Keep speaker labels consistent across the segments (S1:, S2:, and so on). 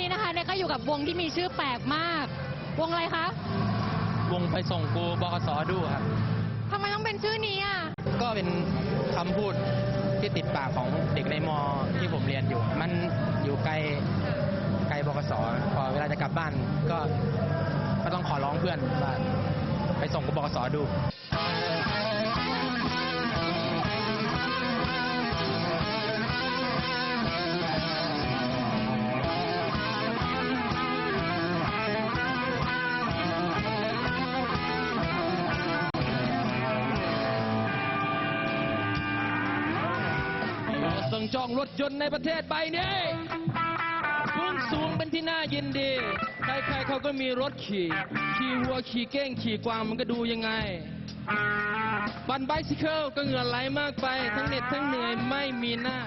S1: อยู่กับวงที่มีชื่อแปลกมาก วงอะไรคะ
S2: วงไปส่งกูบกสดูครับ
S1: ทำไมต้องเป็นชื่อนี้อะ
S2: ก็เป็นคำพูดที่ติดปากของเด็กในมอที่ผมเรียนอยู่ มันอยู่ไกลไกลบกสพอเวลาจะกลับบ้านก็ก็ต้องขอร้องเพื่อนว่าไปส่งกูบกสดู
S3: ต้องจองรถยนต์ในประเทศไปนี้สูงสูงเป็นที่น่ายินดี ใครๆเขาก็มีรถขี่ ขี่วัวขี่เก้งขี่กวางมันก็ดูยังไง บันไบซิเคิลก็เหงื่อไหลมากไป ทั้งเหน็ดทั้งเหนื่อยไม่มีหน้า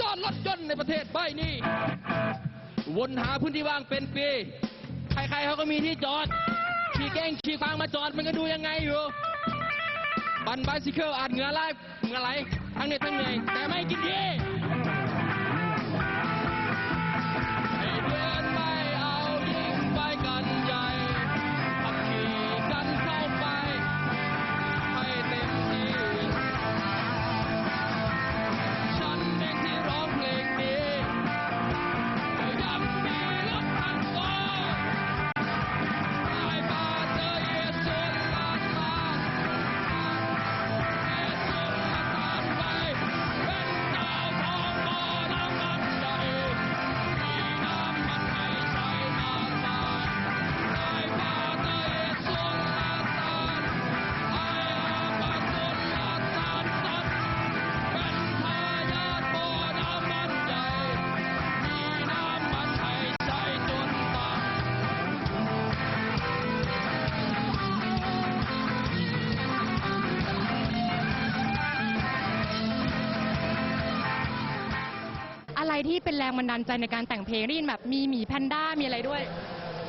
S3: จอดรถยนต์ในประเทศใบนี้ วนหาพื้นที่ว่างเป็นปี ใครๆเขาก็มีที่จอด ขี่แก้งขี่ฟางมาจอดมันก็ดูยังไงอยู่ บันไบซิเคิลอาจเหงื่อไหลเหงื่อไหลทั้งเหน็ดทั้งเหนื่อยแต่ไม่กินดี อะ
S1: ไรที่เป็นแรงบันดาลใจในการแต่งเพลงได้ยินแบบมีหมีแพนด้ามีอะไรด้วย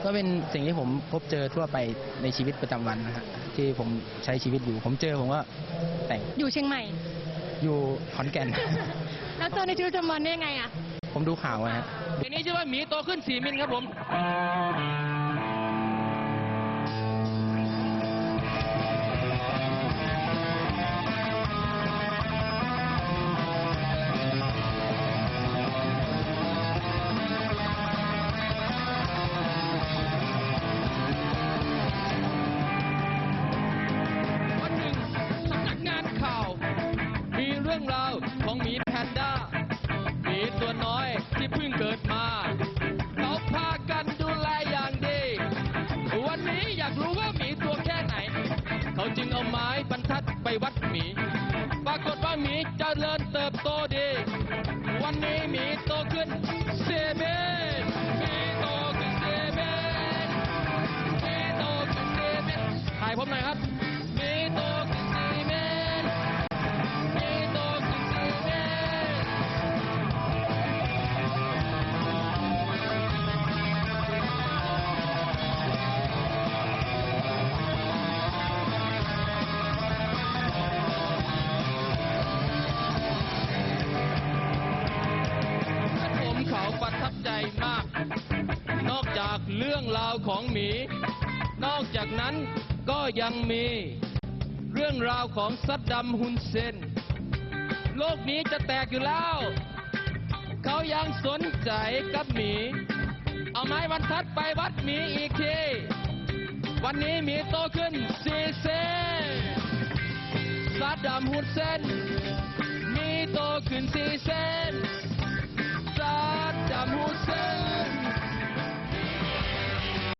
S2: ก็เป็นสิ่งที่ผมพบเจอทั่วไปในชีวิตประจำวันนะฮะที่ผมใช้ชีวิตอยู่ ผมเจอผมก็แต่ง
S1: อยู่เชียงใหม่
S2: อยู่ขอนแก่น
S1: แล้วเจอในชีวิตประจำวันได้ยังไงอะ
S2: ผมดูข่าวนะฮะ
S3: เพลงนี้ชื่อว่าหมีโตขึ้นสี่มิลครับผม เพิ่งเกิดมาเขาพากันดูแลอย่างดี วันนี้อยากรู้ว่าหมีตัวแค่ไหน เขาจึงเอาไม้บรรทัดไปวัดหมี ปรากฏว่าหมีเจริญเติบโตดี วันนี้หมีโตขึ้นเซเบนหมีโตขึ้นเซเบนหมีโตขึ้นเซเบนถ่ายผมหน่อยครับ จากเรื่องราวของหมี นอกจากนั้นก็ยังมี เรื่องราวของซัดดัมฮุนเซน โลกนี้จะแตกอยู่แล้ว เขายังสนใจกับหมี เอาไม้บรรทัดไปวัดหมีอีกที วันนี้หมีโตขึ้นสี่เซนซัดดัมฮุนเซนมีโตขึ้นสี่เซนซัดดัมฮุนเซน